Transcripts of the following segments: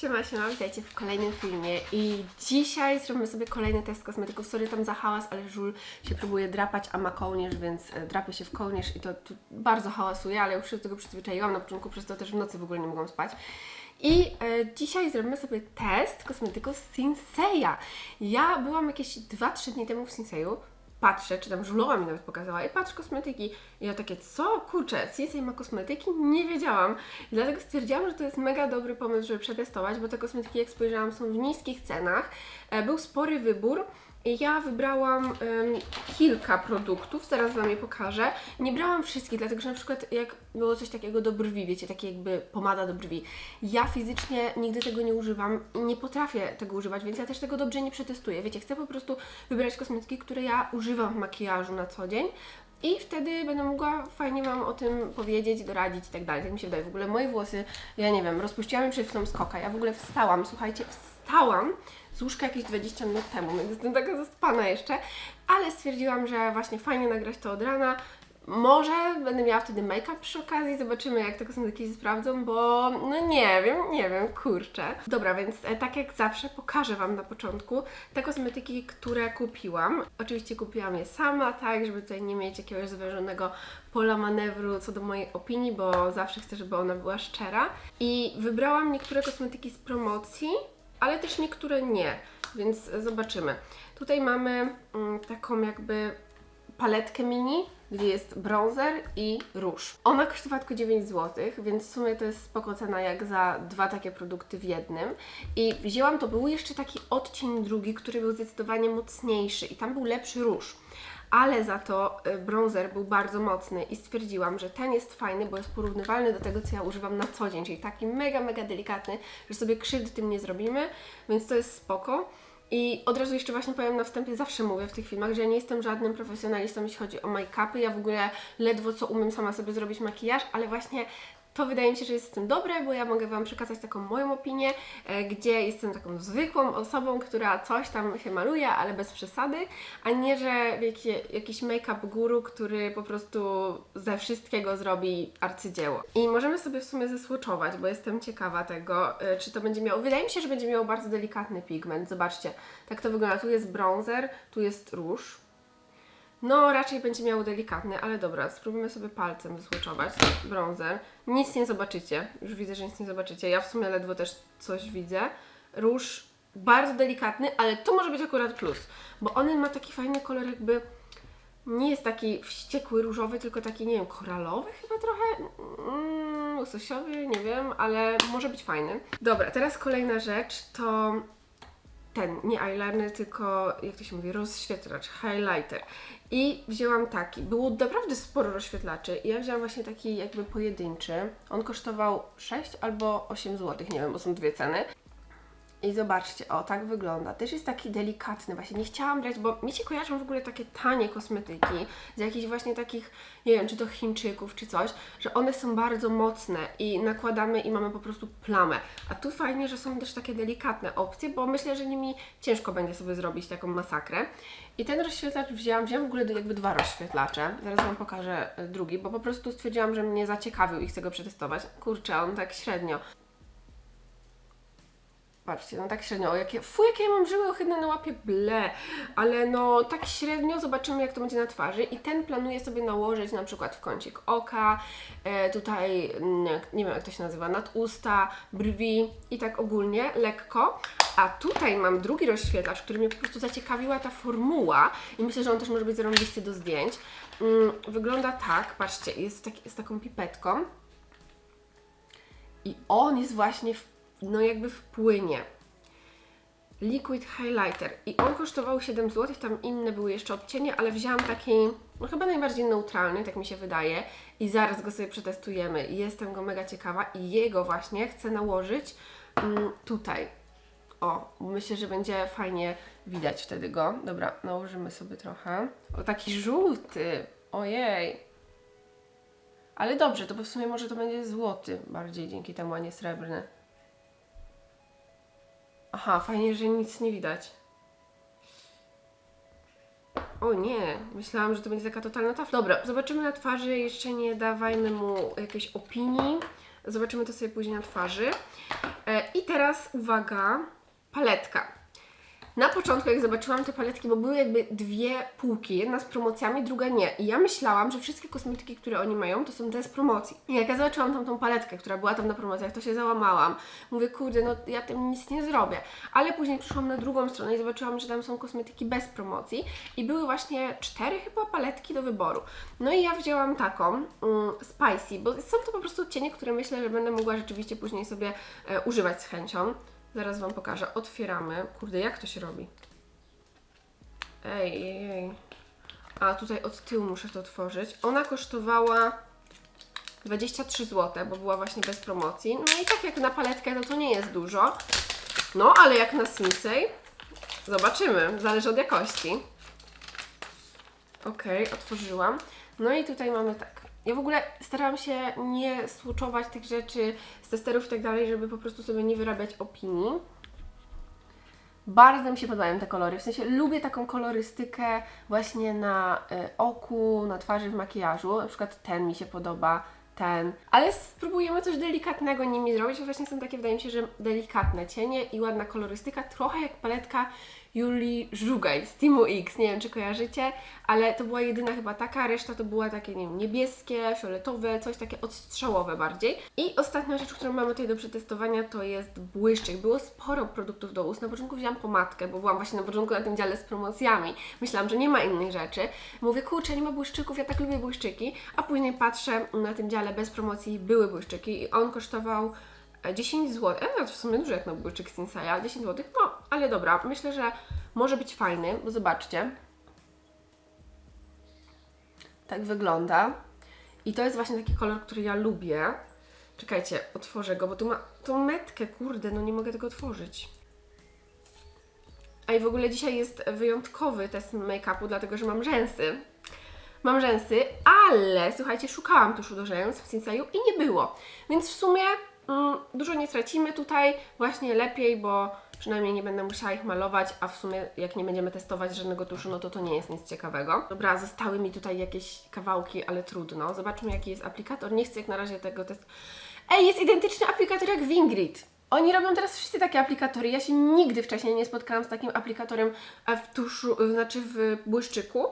Siema, siema, witajcie w kolejnym filmie i dzisiaj zrobimy sobie kolejny test kosmetyków. Sorry tam za hałas, ale Żul się próbuje drapać, a ma kołnierz, więc e, drapie się w kołnierz i to bardzo hałasuje, ale już się do tego przyzwyczaiłam na początku, przez to też w nocy w ogóle nie mogłam spać. I e, dzisiaj zrobimy sobie test kosmetyków z Sinseya. Ja byłam jakieś 2-3 dni temu w Sinseyu, patrzę, czy tam Żulowa mi nawet pokazała i patrz kosmetyki. I ja takie, co? Kurczę, Sinsei ma kosmetyki? Nie wiedziałam. I dlatego stwierdziłam, że to jest mega dobry pomysł, żeby przetestować, bo te kosmetyki, jak spojrzałam, są w niskich cenach. E, Był spory wybór. Ja wybrałam em, kilka produktów, zaraz Wam je pokażę. Nie brałam wszystkich, dlatego że na przykład jak było coś takiego do brwi, wiecie, takie jakby pomada do brwi. Ja fizycznie nigdy tego nie używam nie potrafię tego używać, więc ja też tego dobrze nie przetestuję. Wiecie, chcę po prostu wybrać kosmetyki, które ja używam w makijażu na co dzień. I wtedy będę mogła fajnie Wam o tym powiedzieć, doradzić i tak dalej. Tak mi się wydaje. W ogóle moje włosy, ja nie wiem, rozpuściłam je przed chwilą skoka. Ja w ogóle wstałam, słuchajcie, wstałam z łóżka jakieś 20 minut temu, więc jestem taka zaspana jeszcze, ale stwierdziłam, że właśnie fajnie nagrać to od rana. Może będę miała wtedy make-up przy okazji, zobaczymy jak te kosmetyki sprawdzą, bo no nie wiem, nie wiem, kurczę. Dobra, więc e, tak jak zawsze pokażę Wam na początku te kosmetyki, które kupiłam. Oczywiście kupiłam je sama, tak, żeby tutaj nie mieć jakiegoś zwężonego pola manewru co do mojej opinii, bo zawsze chcę, żeby ona była szczera. I wybrałam niektóre kosmetyki z promocji, ale też niektóre nie, więc zobaczymy. Tutaj mamy mm, taką jakby paletkę mini, gdzie jest bronzer i róż. Ona kosztowała tylko 9 zł, więc w sumie to jest spoko cena jak za dwa takie produkty w jednym. I wzięłam, to był jeszcze taki odcień drugi, który był zdecydowanie mocniejszy i tam był lepszy róż. Ale za to y, bronzer był bardzo mocny i stwierdziłam, że ten jest fajny, bo jest porównywalny do tego, co ja używam na co dzień, czyli taki mega, mega delikatny, że sobie krzywdy tym nie zrobimy, więc to jest spoko. I od razu jeszcze właśnie powiem na wstępie, zawsze mówię w tych filmach, że ja nie jestem żadnym profesjonalistą, jeśli chodzi o make-upy. Ja w ogóle ledwo co umiem sama sobie zrobić makijaż, ale właśnie to wydaje mi się, że jest w tym dobre, bo ja mogę Wam przekazać taką moją opinię, e, gdzie jestem taką zwykłą osobą, która coś tam się maluje, ale bez przesady, a nie, że jakiś make-up guru, który po prostu ze wszystkiego zrobi arcydzieło. I możemy sobie w sumie zesłoczować, bo jestem ciekawa tego, e, czy to będzie miało. Wydaje mi się, że będzie miało bardzo delikatny pigment. Zobaczcie, tak to wygląda. Tu jest bronzer, tu jest róż. No, raczej będzie miał delikatny, ale dobra, spróbujmy sobie palcem wysłoczować bronzer. Nic nie zobaczycie, już widzę, że nic nie zobaczycie. Ja w sumie ledwo też coś widzę. Róż bardzo delikatny, ale to może być akurat plus, bo on ma taki fajny kolor jakby nie jest taki wściekły różowy, tylko taki, nie wiem, koralowy chyba trochę, mm, łososiowy, nie wiem, ale może być fajny. Dobra, teraz kolejna rzecz to ten, nie eyeliner, tylko jak to się mówi, rozświetlacz, highlighter. I wzięłam taki. Było naprawdę sporo rozświetlaczy. I ja wzięłam właśnie taki jakby pojedynczy. On kosztował 6 albo 8 zł, nie wiem, bo są dwie ceny. I zobaczcie, o tak wygląda. Też jest taki delikatny, właśnie nie chciałam brać, bo mi się kojarzą w ogóle takie tanie kosmetyki z jakichś właśnie takich, nie wiem, czy to Chińczyków, czy coś, że one są bardzo mocne i nakładamy i mamy po prostu plamę. A tu fajnie, że są też takie delikatne opcje, bo myślę, że nimi ciężko będzie sobie zrobić taką masakrę. I ten rozświetlacz wzięłam, wzięłam w ogóle jakby dwa rozświetlacze. Zaraz Wam pokażę y, drugi, bo po prostu stwierdziłam, że mnie zaciekawił i chcę go przetestować. Kurczę, on tak średnio. Patrzcie, no tak średnio, o jakie, fu, jakie ja mam żyły ohydne na łapie, ble, ale no tak średnio zobaczymy jak to będzie na twarzy. I ten planuję sobie nałożyć na przykład w kącik oka, e, tutaj, mm, nie wiem jak to się nazywa, nad usta, brwi i tak ogólnie, lekko, a tutaj mam drugi rozświetlacz, który mnie po prostu zaciekawiła ta formuła i myślę, że on też może być zarąbisty do zdjęć. Mm, wygląda tak, patrzcie, jest taki, z taką pipetką, i on jest właśnie, w, no jakby w płynie. Liquid Highlighter. I on kosztował 7 zł, tam inne były jeszcze odcienie, ale wzięłam taki, no chyba najbardziej neutralny, tak mi się wydaje. I zaraz go sobie przetestujemy. Jestem go mega ciekawa i jego właśnie chcę nałożyć mm, tutaj. O, myślę, że będzie fajnie widać wtedy go. Dobra, nałożymy sobie trochę. O, taki żółty. Ojej. Ale dobrze, to bo w sumie może to będzie złoty bardziej dzięki temu, a nie srebrny. Aha, fajnie, że nic nie widać. O nie, myślałam, że to będzie taka totalna tafla. Dobra, zobaczymy na twarzy, jeszcze nie dawajmy mu jakiejś opinii. Zobaczymy to sobie później na twarzy. E, I teraz uwaga, paletka. Na początku, jak zobaczyłam te paletki, bo były jakby dwie półki, jedna z promocjami, druga nie. I ja myślałam, że wszystkie kosmetyki, które oni mają, to są te z promocji. I jak ja zobaczyłam tam tą paletkę, która była tam na promocjach, to się załamałam. Mówię, kurde, no ja tym nic nie zrobię. Ale później przyszłam na drugą stronę i zobaczyłam, że tam są kosmetyki bez promocji. I były właśnie cztery chyba paletki do wyboru. No i ja wzięłam taką, mm, Spicy, bo są to po prostu cienie, które myślę, że będę mogła rzeczywiście później sobie e, używać z chęcią. Zaraz Wam pokażę. Otwieramy. Kurde, jak to się robi? Ej, ej, ej. A tutaj od tyłu muszę to otworzyć. Ona kosztowała 23 zł, bo była właśnie bez promocji. No i tak jak na paletkę, no to nie jest dużo. No, ale jak na Sinsei, zobaczymy. Zależy od jakości. Okej, otworzyłam. No i tutaj mamy tak. Ja w ogóle staram się nie słuczować tych rzeczy z testerów i tak dalej, żeby po prostu sobie nie wyrabiać opinii. Bardzo mi się podobają te kolory, w sensie lubię taką kolorystykę właśnie na y, oku, na twarzy, w makijażu. Na przykład ten mi się podoba, ten. Ale spróbujemy coś delikatnego nimi zrobić, bo właśnie są takie, wydaje mi się, że delikatne cienie i ładna kolorystyka, trochę jak paletka Julii Żugaj z Teamu X. Nie wiem, czy kojarzycie, ale to była jedyna chyba taka, reszta to była takie, nie wiem, niebieskie, fioletowe, coś takie odstrzałowe bardziej. I ostatnia rzecz, którą mamy tutaj do przetestowania, to jest błyszczyk. Było sporo produktów do ust. Na początku wzięłam pomadkę, bo byłam właśnie na początku na tym dziale z promocjami. Myślałam, że nie ma innych rzeczy. Mówię, kurczę, nie ma błyszczyków, ja tak lubię błyszczyki. A później patrzę, na tym dziale bez promocji były błyszczyki i on kosztował 10 zł. E, to w sumie dużo jak na błyszczyk Sinsaja, 10 zł. No, ale dobra, myślę, że może być fajny, bo zobaczcie. Tak wygląda. I to jest właśnie taki kolor, który ja lubię. Czekajcie, otworzę go, bo tu ma tą metkę, kurde, no nie mogę tego otworzyć. A i w ogóle dzisiaj jest wyjątkowy test make-upu, dlatego że mam rzęsy. Mam rzęsy, ale słuchajcie, szukałam tuszu do rzęs w Sinseju i nie było. Więc w sumie dużo nie tracimy tutaj, właśnie lepiej, bo przynajmniej nie będę musiała ich malować, a w sumie jak nie będziemy testować żadnego tuszu, no to to nie jest nic ciekawego. Dobra, zostały mi tutaj jakieś kawałki, ale trudno. Zobaczmy jaki jest aplikator. Nie chcę jak na razie tego testu. Ej, jest identyczny aplikator jak Wingrid. Oni robią teraz wszyscy takie aplikatory. Ja się nigdy wcześniej nie spotkałam z takim aplikatorem w tuszu, e, znaczy w błyszczyku.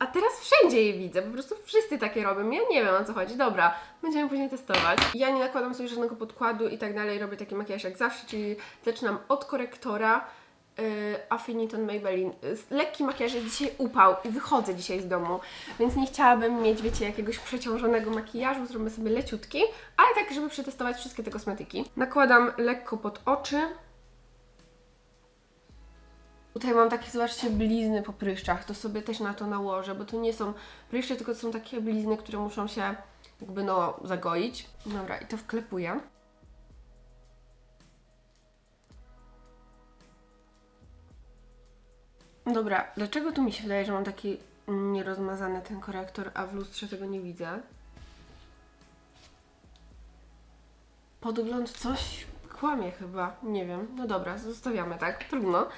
A teraz wszędzie je widzę, po prostu wszyscy takie robią. Ja nie wiem o co chodzi. Dobra, będziemy później testować. Ja nie nakładam sobie żadnego podkładu i tak dalej, robię taki makijaż jak zawsze, czyli zaczynam od korektora yy, Affiniton Maybelline. Yy, Lekki makijaż jest dzisiaj upał i wychodzę dzisiaj z domu, więc nie chciałabym mieć, wiecie, jakiegoś przeciążonego makijażu, zrobię sobie leciutki, ale tak, żeby przetestować wszystkie te kosmetyki. Nakładam lekko pod oczy. Tutaj mam takie, zobaczcie, blizny po pryszczach. To sobie też na to nałożę, bo to nie są pryszcze, tylko to są takie blizny, które muszą się jakby no zagoić. Dobra, i to wklepuję. Dobra, dlaczego tu mi się wydaje, że mam taki nierozmazany ten korektor, a w lustrze tego nie widzę? Podgląd coś kłamie chyba, nie wiem. No dobra, zostawiamy tak, trudno.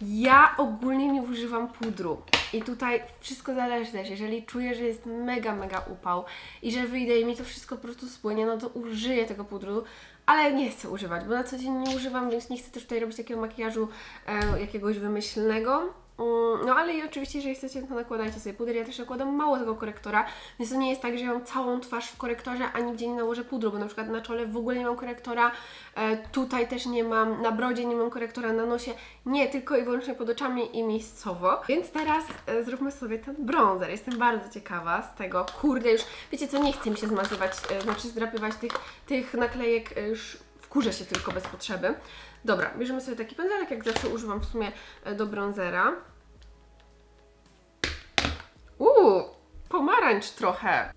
Ja ogólnie nie używam pudru. I tutaj wszystko zależy też. Jeżeli czuję, że jest mega, mega upał i że wyjdę i mi to wszystko po prostu spłynie, no to użyję tego pudru, ale nie chcę używać, bo na co dzień nie używam, więc nie chcę też tutaj robić takiego makijażu e, jakiegoś wymyślnego. Mm, No ale i oczywiście, jeżeli chcecie, to nakładajcie sobie puder. Ja też nakładam mało tego korektora, więc to nie jest tak, że mam całą twarz w korektorze, a nigdzie nie nałożę pudru, bo na przykład na czole w ogóle nie mam korektora, e, tutaj też nie mam, na brodzie nie mam korektora, na nosie nie, tylko i wyłącznie pod oczami i miejscowo. Więc teraz e, zróbmy sobie ten bronzer. Jestem bardzo ciekawa z tego. Kurde, już wiecie co, nie chcę mi się zmazywać, e, znaczy zdrapywać tych, tych naklejek już wkurzę się tylko bez potrzeby. Dobra, bierzemy sobie taki pędzelek, jak zawsze używam w sumie do bronzera. Uuu, pomarańcz trochę.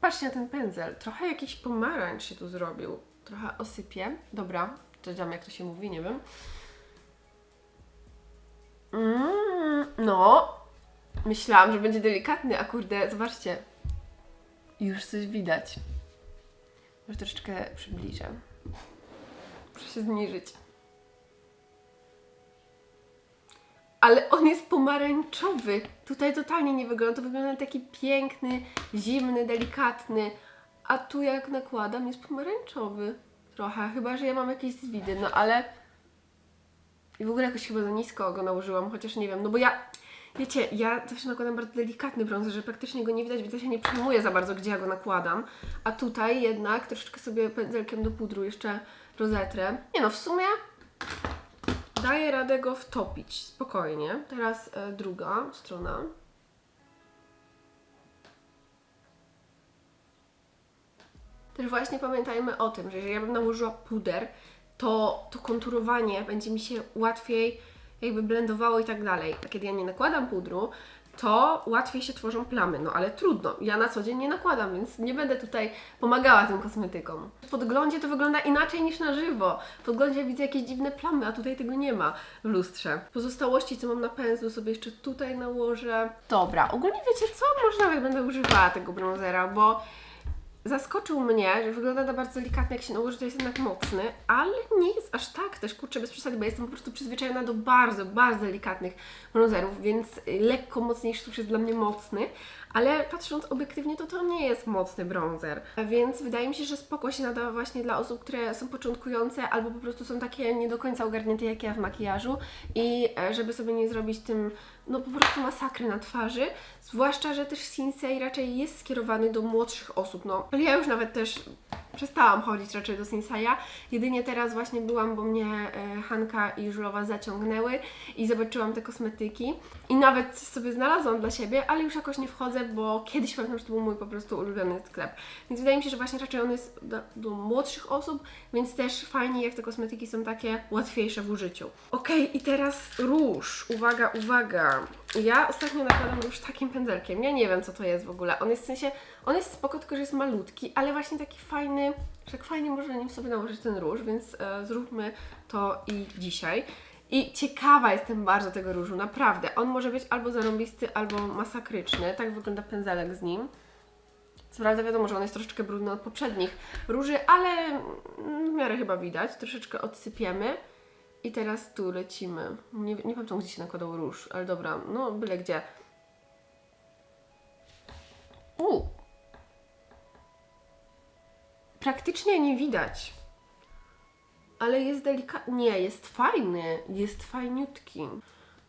Patrzcie na ten pędzel. Trochę jakiś pomarańcz się tu zrobił. Trochę osypię. Dobra, wiem jak to się mówi, nie wiem. Mm, no, myślałam, że będzie delikatny, a kurde, zobaczcie. Już coś widać. Może troszeczkę przybliżę. Muszę się zniżyć. Ale on jest pomarańczowy. Tutaj totalnie nie wygląda. To wygląda taki piękny, zimny, delikatny. a tu jak nakładam jest pomarańczowy. Trochę, chyba że ja mam jakieś zwidy, no ale... I w ogóle jakoś chyba za nisko go nałożyłam, chociaż nie wiem, no bo ja... Wiecie, ja zawsze nakładam bardzo delikatny bronzer, że praktycznie go nie widać, więc ja się nie przejmuję za bardzo, gdzie ja go nakładam. A tutaj jednak troszeczkę sobie pędzelkiem do pudru jeszcze rozetrę. Nie no, w sumie daję radę go wtopić spokojnie. Teraz e, druga strona. Też właśnie pamiętajmy o tym, że jeżeli ja bym nałożyła puder, to to konturowanie będzie mi się łatwiej jakby blendowało i tak dalej. A kiedy ja nie nakładam pudru, to łatwiej się tworzą plamy. No ale trudno, ja na co dzień nie nakładam, więc nie będę tutaj pomagała tym kosmetykom. W podglądzie to wygląda inaczej niż na żywo. W podglądzie widzę jakieś dziwne plamy, a tutaj tego nie ma w lustrze. Pozostałości, co mam na pędzlu, sobie jeszcze tutaj nałożę. Dobra, ogólnie wiecie co? Może nawet będę używała tego bronzera, bo zaskoczył mnie, że wygląda na bardzo delikatny, jak się nałoży, to jest jednak mocny, ale nie jest aż tak też, kurczę, bez przesady, bo jestem po prostu przyzwyczajona do bardzo, bardzo delikatnych bronzerów, więc lekko mocniejszy tusz jest dla mnie mocny, ale patrząc obiektywnie, to to nie jest mocny bronzer, więc wydaje mi się, że spoko się nada właśnie dla osób, które są początkujące albo po prostu są takie nie do końca ogarnięte jak ja w makijażu. I e, żeby sobie nie zrobić tym no po prostu masakry na twarzy, zwłaszcza, że też Sinsei raczej jest skierowany do młodszych osób, no. Ale ja już nawet też przestałam chodzić raczej do Sinseya, jedynie teraz właśnie byłam, bo mnie e, Hanka i Żulowa zaciągnęły i zobaczyłam te kosmetyki i nawet sobie znalazłam dla siebie, ale już jakoś nie wchodzę, bo kiedyś pamiętam, że to był mój po prostu ulubiony sklep. Więc wydaje mi się, że właśnie raczej on jest do, do młodszych osób, więc też fajnie, jak te kosmetyki są takie łatwiejsze w użyciu. Okej, i teraz róż. Uwaga, uwaga. Ja ostatnio nakładam róż takim pędzelkiem. Ja nie wiem, co to jest w ogóle. On jest w sensie, on jest spoko, tylko że jest malutki, ale właśnie taki fajny, że tak fajnie można nim sobie nałożyć ten róż, więc e, zróbmy to i dzisiaj. I ciekawa jestem bardzo tego różu, naprawdę. On może być albo zarąbisty, albo masakryczny. Tak wygląda pędzelek z nim. Co prawda wiadomo, że on jest troszeczkę brudny od poprzednich róży, ale w miarę chyba widać. Troszeczkę odsypiemy. I teraz tu lecimy. Nie, nie pamiętam, gdzie się nakładał róż, ale dobra, no byle gdzie. U. Praktycznie nie widać. Ale jest delikatny. Nie, jest fajny. Jest fajniutki.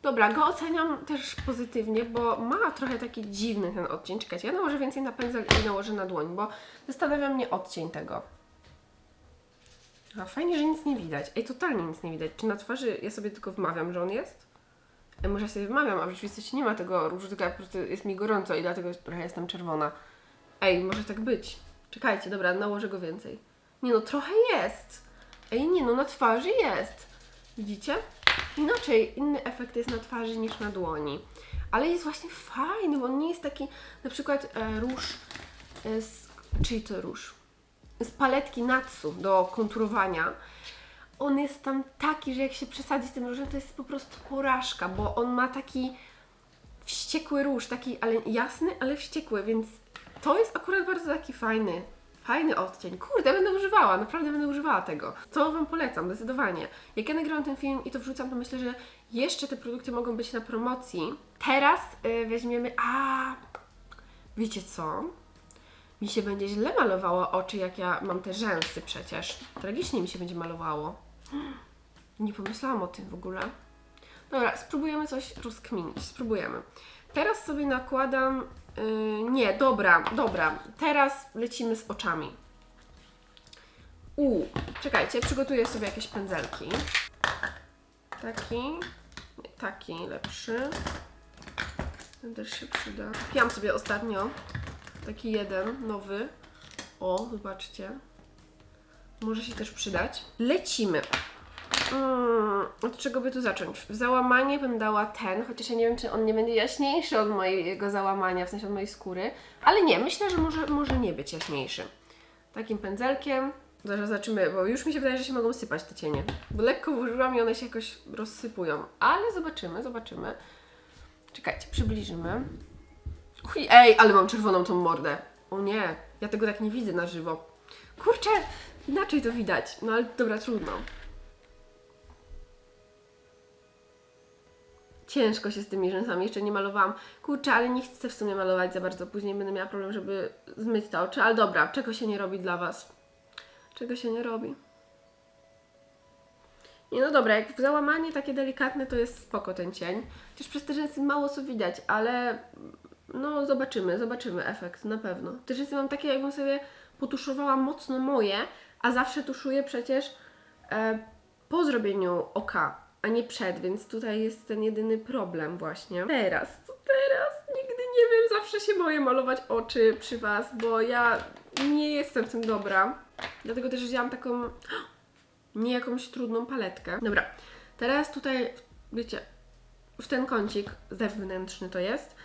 Dobra, go oceniam też pozytywnie, bo ma trochę taki dziwny ten odcień. Czekajcie, ja nałożę więcej na pędzel i nałożę na dłoń, bo zastanawia mnie odcień tego. A fajnie, że nic nie widać. Ej, totalnie nic nie widać. Czy na twarzy ja sobie tylko wmawiam, że on jest? Może ja sobie wmawiam, a w rzeczywistości nie ma tego różu, tylko ja po prostu jest mi gorąco i dlatego trochę jestem czerwona. Ej, może tak być. Czekajcie, dobra, nałożę go więcej. Nie no, trochę jest. Ej, nie no, na twarzy jest. Widzicie? Inaczej, inny efekt jest na twarzy niż na dłoni. Ale jest właśnie fajny, bo on nie jest taki, na przykład e, róż e, z... Czyj to róż? Z paletki Natsu do konturowania. On jest tam taki, że jak się przesadzi z tym różem, to jest po prostu porażka, bo on ma taki wściekły róż, taki ale jasny, ale wściekły, więc to jest akurat bardzo taki fajny, fajny odcień. Kurde, będę używała, naprawdę będę używała tego. To Wam polecam, zdecydowanie. Jak ja nagrałam ten film i to wrzucam, to myślę, że jeszcze te produkty mogą być na promocji. Teraz y, weźmiemy, a wiecie co? Mi się będzie źle malowało oczy, jak ja mam te rzęsy przecież. Tragicznie mi się będzie malowało. Nie pomyślałam o tym w ogóle. Dobra, spróbujemy coś rozkminić. Spróbujemy. Teraz sobie nakładam... Yy, nie, dobra, dobra. Teraz lecimy z oczami. U, czekajcie, przygotuję sobie jakieś pędzelki. Taki, nie, taki lepszy. Ten też się przyda. Kupiłam sobie ostatnio Taki jeden, nowy. O, zobaczcie. Może się też przydać. Lecimy. Mm, od czego by tu zacząć? W załamanie bym dała ten, chociaż ja nie wiem, czy on nie będzie jaśniejszy od mojego załamania, w sensie od mojej skóry. Ale nie, myślę, że może, może nie być jaśniejszy. Takim pędzelkiem. Zaraz zobaczymy, bo już mi się wydaje, że się mogą sypać te cienie. Bo lekko włożyłam i one się jakoś rozsypują. Ale zobaczymy, zobaczymy. Czekajcie, przybliżymy. Uj, ej, ale mam czerwoną tą mordę. O nie, ja tego tak nie widzę na żywo. Kurczę, inaczej to widać. No ale dobra, trudno. ciężko się z tymi rzęsami, jeszcze nie malowałam. Kurczę, ale nie chcę w sumie malować za bardzo, później będę miała problem, żeby zmyć te oczy, ale dobra, czego się nie robi dla Was? Czego się nie robi? Nie, no dobra, jak załamanie takie delikatne, to jest spoko ten cień. Chociaż przez te rzęsy mało co widać, ale no zobaczymy, zobaczymy efekt, na pewno. Te rzęsy mam takie, jakbym sobie potuszowała mocno moje, a zawsze tuszuję przecież e, po zrobieniu oka, a nie przed, więc tutaj jest ten jedyny problem właśnie. Teraz, co teraz? Nigdy nie wiem, zawsze się boję malować oczy przy Was, bo ja nie jestem w tym dobra. Dlatego też wzięłam taką nie jakąś trudną paletkę. Dobra, teraz tutaj, wiecie, w ten kącik zewnętrzny to jest,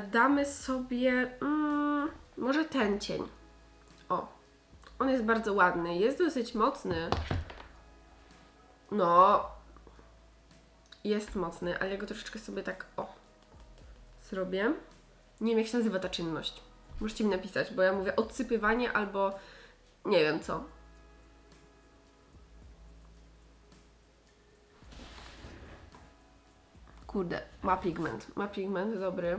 damy sobie mm, może ten cień. O, on jest bardzo ładny, jest dosyć mocny. No, jest mocny, ale ja go troszeczkę sobie tak, o, zrobię. Nie wiem, jak się nazywa ta czynność. Możecie mi napisać, bo ja mówię odsypywanie albo nie wiem co. Kurde, ma pigment. Ma pigment, dobry.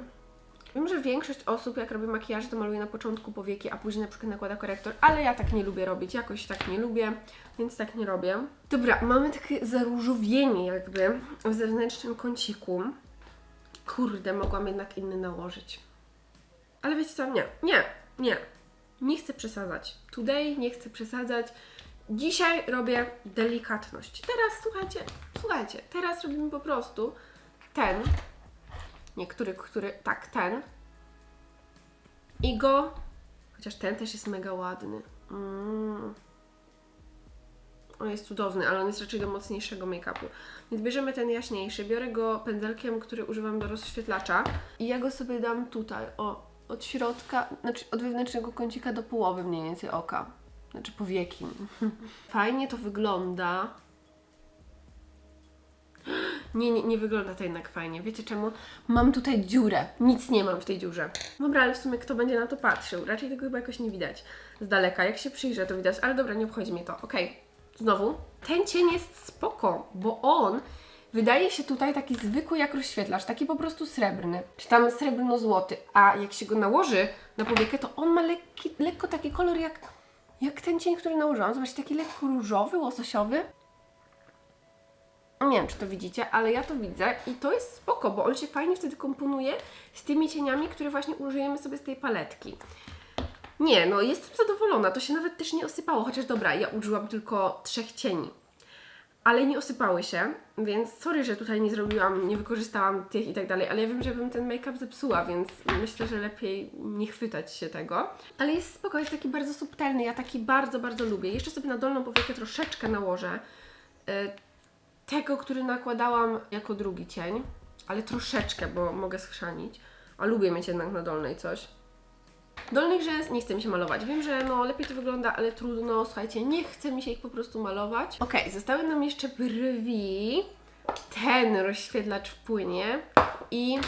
Wiem, że większość osób, jak robi makijaż, to maluje na początku powieki, a później na przykład nakłada korektor, ale ja tak nie lubię robić, jakoś tak nie lubię, więc tak nie robię. Dobra, mamy takie zaróżowienie jakby w zewnętrznym kąciku. Kurde, mogłam jednak inny nałożyć. Ale wiecie co, nie, nie, nie. Nie chcę przesadzać. Today nie chcę przesadzać. Dzisiaj robię delikatność. Teraz słuchajcie, słuchajcie, teraz robimy po prostu ten, niektóry, który, tak, ten i go, chociaż ten też jest mega ładny. Mm. On jest cudowny, ale on jest raczej do mocniejszego make-upu. Więc bierzemy ten jaśniejszy, biorę go pędzelkiem, który używam do rozświetlacza i ja go sobie dam tutaj, o, od środka, znaczy od wewnętrznego kącika do połowy mniej więcej oka. Znaczy powieki. Fajnie to wygląda. Nie, nie, nie wygląda to jednak fajnie. Wiecie czemu? Mam tutaj dziurę. Nic nie mam w tej dziurze. Dobra, ale w sumie kto będzie na to patrzył? Raczej tego chyba jakoś nie widać z daleka. Jak się przyjrzę, to widać, ale dobra, nie obchodzi mnie to. Okej, znowu. Ten cień jest spoko, bo on wydaje się tutaj taki zwykły jak rozświetlacz, taki po prostu srebrny, czy tam srebrno-złoty, a jak się go nałoży na powiekę, to on ma lekki, lekko taki kolor jak, jak ten cień, który nałożyłam. Zobaczcie, taki lekko różowy, łososiowy. Nie wiem, czy to widzicie, ale ja to widzę i to jest spoko, bo on się fajnie wtedy komponuje z tymi cieniami, które właśnie użyjemy sobie z tej paletki. Nie, no jestem zadowolona, to się nawet też nie osypało, chociaż dobra, ja użyłam tylko trzech cieni. Ale nie osypały się, więc sorry, że tutaj nie zrobiłam, nie wykorzystałam tych i tak dalej, ale ja wiem, że bym ten make-up zepsuła, więc myślę, że lepiej nie chwytać się tego. Ale jest spoko, jest taki bardzo subtelny, ja taki bardzo, bardzo lubię. Jeszcze sobie na dolną powiekę troszeczkę nałożę y, tego, który nakładałam jako drugi cień, ale troszeczkę, bo mogę schrzanić, a lubię mieć jednak na dolnej coś. Dolnych rzęs nie chce mi się malować. Wiem, że no lepiej to wygląda, ale trudno, słuchajcie, nie chce mi się ich po prostu malować. Ok, zostały nam jeszcze brwi. Ten rozświetlacz wpłynie i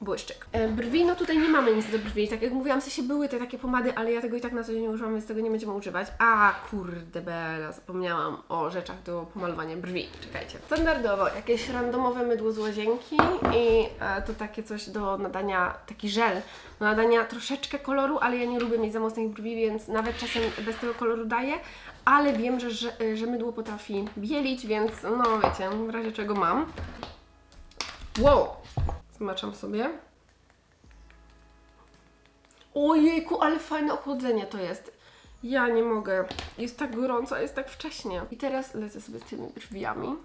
błyszczyk. E, brwi, no tutaj nie mamy nic do brwi. Tak jak mówiłam, w sensie były te takie pomady, ale ja tego i tak na co dzień nie używam, więc tego nie będziemy używać. A kurde bela, zapomniałam o rzeczach do pomalowania brwi. Czekajcie. Standardowo jakieś randomowe mydło z łazienki i e, to takie coś do nadania, taki żel do nadania troszeczkę koloru, ale ja nie lubię mieć za mocnych brwi, więc nawet czasem bez tego koloru daję, ale wiem, że, że, że mydło potrafi bielić, więc no wiecie, w razie czego mam. Wow! Zmaczam sobie. Ojejku, ale fajne ochłodzenie to jest. Ja nie mogę. Jest tak gorąco, a jest tak wcześnie. I teraz lecę sobie z tymi brwiami.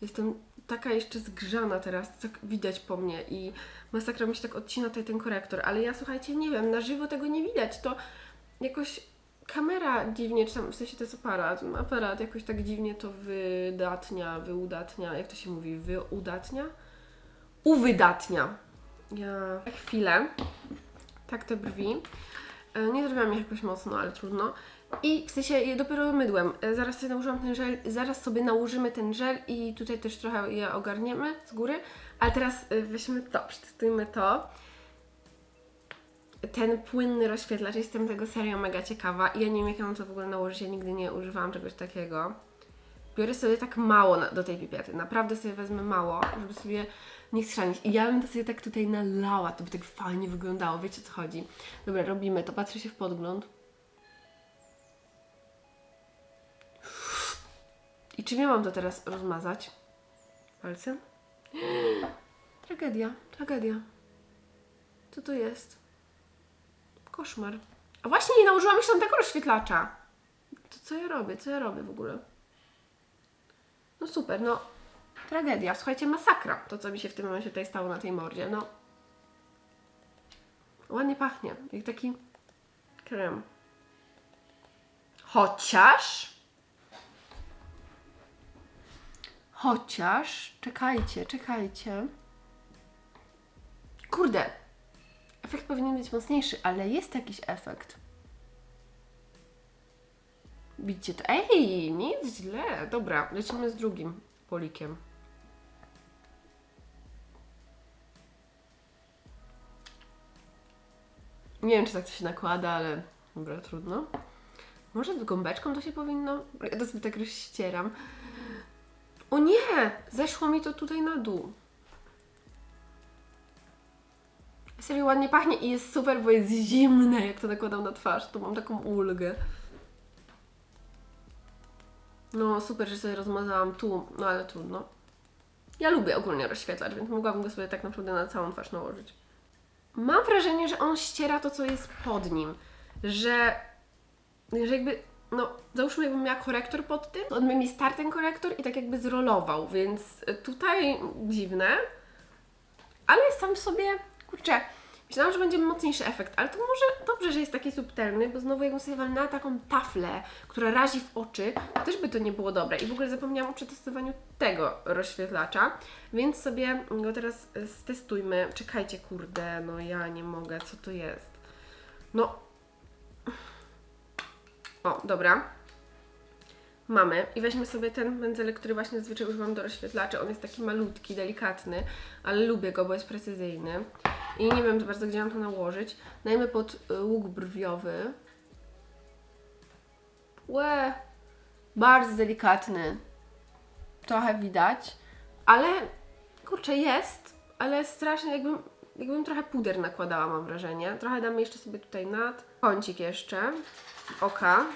Jestem taka jeszcze zgrzana teraz, tak widać po mnie i masakra mi się tak odcina tutaj ten korektor, ale ja słuchajcie, nie wiem, na żywo tego nie widać, to jakoś kamera dziwnie, czy tam w sensie to jest aparat, aparat jakoś tak dziwnie to wydatnia, wyudatnia, jak to się mówi, wyudatnia? Uwydatnia. Ja chwilę, tak te brwi, E, nie zrobiłam ich jakoś mocno, ale trudno. I w sensie je dopiero mydłem. E, Zaraz sobie nałożyłam ten żel, zaraz sobie nałożymy ten żel i tutaj też trochę je ogarniemy z góry. Ale teraz e, weźmy to, przetestujmy to. Ten płynny rozświetlacz, jestem tego serio mega ciekawa i ja nie wiem jak ja mam to w ogóle nałożyć, ja nigdy nie używałam czegoś takiego. biorę sobie tak mało na, do tej pipiety. Naprawdę sobie wezmę mało, żeby sobie nie schrzanić. I ja bym to sobie tak tutaj nalała, to by tak fajnie wyglądało. Wiecie co chodzi? Dobra, robimy to. Patrzę się w podgląd. I czym ja mam to teraz rozmazać? Palcem? Tragedia, tragedia. Co to jest? Koszmar. A właśnie nie nałożyłam jeszcze tego rozświetlacza. To co ja robię? Co ja robię w ogóle? No super, no tragedia. Słuchajcie, masakra. To, co mi się w tym momencie tutaj stało na tej mordzie. No ładnie pachnie. Jak taki krem. Chociaż... Chociaż... Czekajcie, czekajcie. Kurde. Efekt powinien być mocniejszy, ale jest jakiś efekt. Widzicie to? Ej, jest źle. Dobra, lecimy z drugim polikiem. Nie wiem, czy tak to się nakłada, ale dobra, trudno. Może z gąbeczką to się powinno? Ja to sobie tak rozścieram. O nie! Zeszło mi to tutaj na dół. Serio ładnie pachnie i jest super, bo jest zimne, jak to nakładam na twarz. To mam taką ulgę. No super, że sobie rozmazałam tu, no ale trudno. Ja lubię ogólnie rozświetlacz, więc mogłabym go sobie tak naprawdę na całą twarz nałożyć. Mam wrażenie, że on ściera to, co jest pod nim. Że, że jakby, no załóżmy, jakbym miała korektor pod tym, to on by mi starł ten korektor i tak jakby zrolował, więc tutaj dziwne. Ale sam sobie, kurczę, myślałam, że będzie mocniejszy efekt, ale to może dobrze, że jest taki subtelny, bo znowu jakbym sobie walnęła taką taflę, która razi w oczy, to też by to nie było dobre. I w ogóle zapomniałam o przetestowaniu tego rozświetlacza, więc sobie go teraz y, stestujmy. Czekajcie, kurde, no ja nie mogę, co to jest? No. O, dobra. Mamy i weźmy sobie ten pędzelek, który właśnie zazwyczaj używam do rozświetlaczy. On jest taki malutki, delikatny, ale lubię go, bo jest precyzyjny. I nie wiem bardzo, gdzie mam to nałożyć. Dajmy pod y, łuk brwiowy. Łe, bardzo delikatny. Trochę widać, ale kurczę, jest, ale strasznie jakbym, jakbym trochę puder nakładała, mam wrażenie. Trochę damy jeszcze sobie tutaj nad kącik jeszcze oka.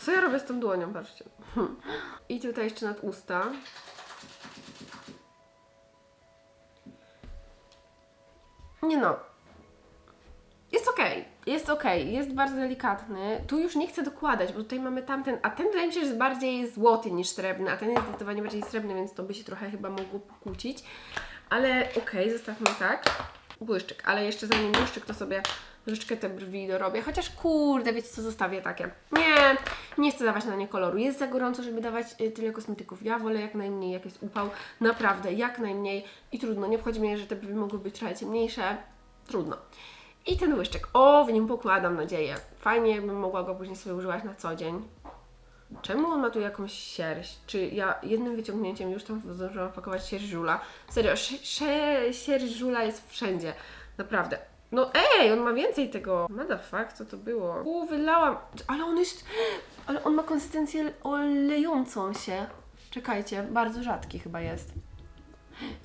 Co ja robię z tą dłonią, patrzcie. I tutaj jeszcze nad usta. Nie no. Jest okej, jest okej, jest bardzo delikatny. Tu już nie chcę dokładać, bo tutaj mamy tamten, a ten wydaje mi się, że jest bardziej złoty niż srebrny, a ten jest zdecydowanie bardziej srebrny, więc to by się trochę chyba mogło pokłócić. Ale okej, zostawmy tak. Błyszczyk, ale jeszcze zanim błyszczyk, to sobie troszeczkę te brwi dorobię. Chociaż kurde, wiecie co, zostawię takie. Nie, nie chcę dawać na nie koloru. Jest za gorąco, żeby dawać y, tyle kosmetyków. Ja wolę jak najmniej, jak jest upał. Naprawdę, jak najmniej. I trudno, nie obchodzi mnie, że te brwi mogły być trochę ciemniejsze. Trudno. I ten łyszczek. O, w nim pokładam nadzieję. Fajnie, bym mogła go później sobie używać na co dzień. Czemu on ma tu jakąś sierść? Czy ja jednym wyciągnięciem już tam zdążyłam pakować sierść żula? Serio, sierść żula jest wszędzie. Naprawdę. No ej, on ma więcej tego. Motherfuck, co to było? U, wylałam. Ale on jest... Ale on ma konsystencję olejącą się. Czekajcie, bardzo rzadki chyba jest.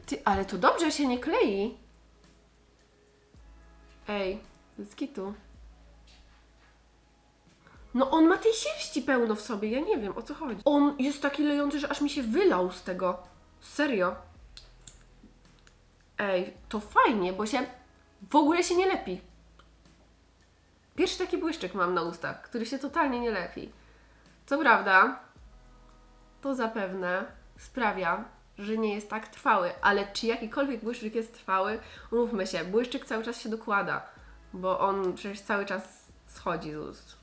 Ty, ale to dobrze się nie klei. Ej, z kitu. No on ma tej sierści pełno w sobie, ja nie wiem o co chodzi. On jest taki lejący, że aż mi się wylał z tego. Serio. Ej, to fajnie, bo się w ogóle się nie lepi. Pierwszy taki błyszczyk mam na ustach, który się totalnie nie lepi. Co prawda, to zapewne sprawia, że nie jest tak trwały, ale czy jakikolwiek błyszczyk jest trwały, umówmy się, błyszczyk cały czas się dokłada, bo on przecież cały czas schodzi z ust.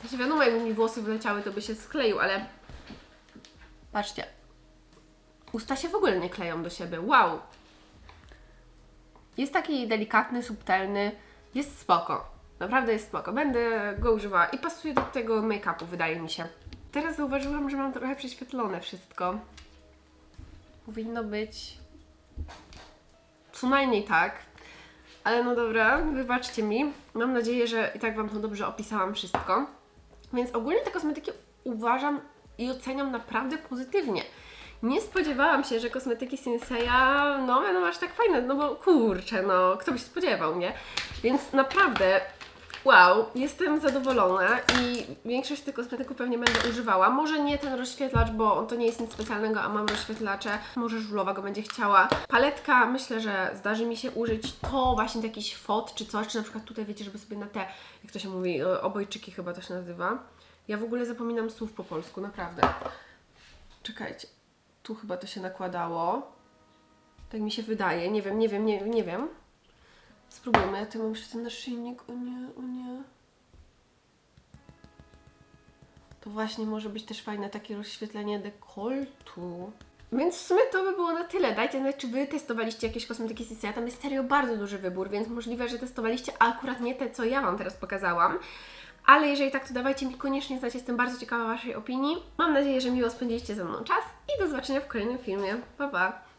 Znaczy wiadomo, jakby mi włosy wleciały, to by się skleił, ale patrzcie, usta się w ogóle nie kleją do siebie. Wow! Jest taki delikatny, subtelny, jest spoko. Naprawdę jest spoko. Będę go używała i pasuje do tego make-upu, wydaje mi się. Teraz zauważyłam, że mam trochę prześwietlone wszystko. Powinno być co najmniej tak. Ale no dobra, wybaczcie mi. Mam nadzieję, że i tak Wam to dobrze opisałam wszystko. Więc ogólnie te kosmetyki uważam i oceniam naprawdę pozytywnie. Nie spodziewałam się, że kosmetyki Sinseya no będą aż tak fajne, no bo kurczę, no kto by się spodziewał, nie? Więc naprawdę Wow, jestem zadowolona i większość tych kosmetyków pewnie będę używała. Może nie ten rozświetlacz, bo on to nie jest nic specjalnego, a mam rozświetlacze. Może żulowa go będzie chciała. Paletka myślę, że zdarzy mi się użyć. To właśnie jakiś fot czy coś, czy na przykład tutaj wiecie, żeby sobie na te, jak to się mówi, e, obojczyki chyba to się nazywa. Ja w ogóle zapominam słów po polsku, naprawdę. Czekajcie, tu chyba to się nakładało. Tak mi się wydaje, nie wiem, nie wiem, nie, nie wiem. Spróbujmy, ja tu mam jeszcze ten naszyjnik, o nie, o nie. To właśnie może być też fajne takie rozświetlenie dekoltu. Więc w sumie to by było na tyle. Dajcie znać, czy Wy testowaliście jakieś kosmetyki Sisea. Tam jest serio bardzo duży wybór, więc możliwe, że testowaliście akurat nie te, co ja Wam teraz pokazałam. Ale jeżeli tak, to dawajcie mi koniecznie znać, jestem bardzo ciekawa Waszej opinii. Mam nadzieję, że miło spędziliście ze mną czas i do zobaczenia w kolejnym filmie. Pa, pa!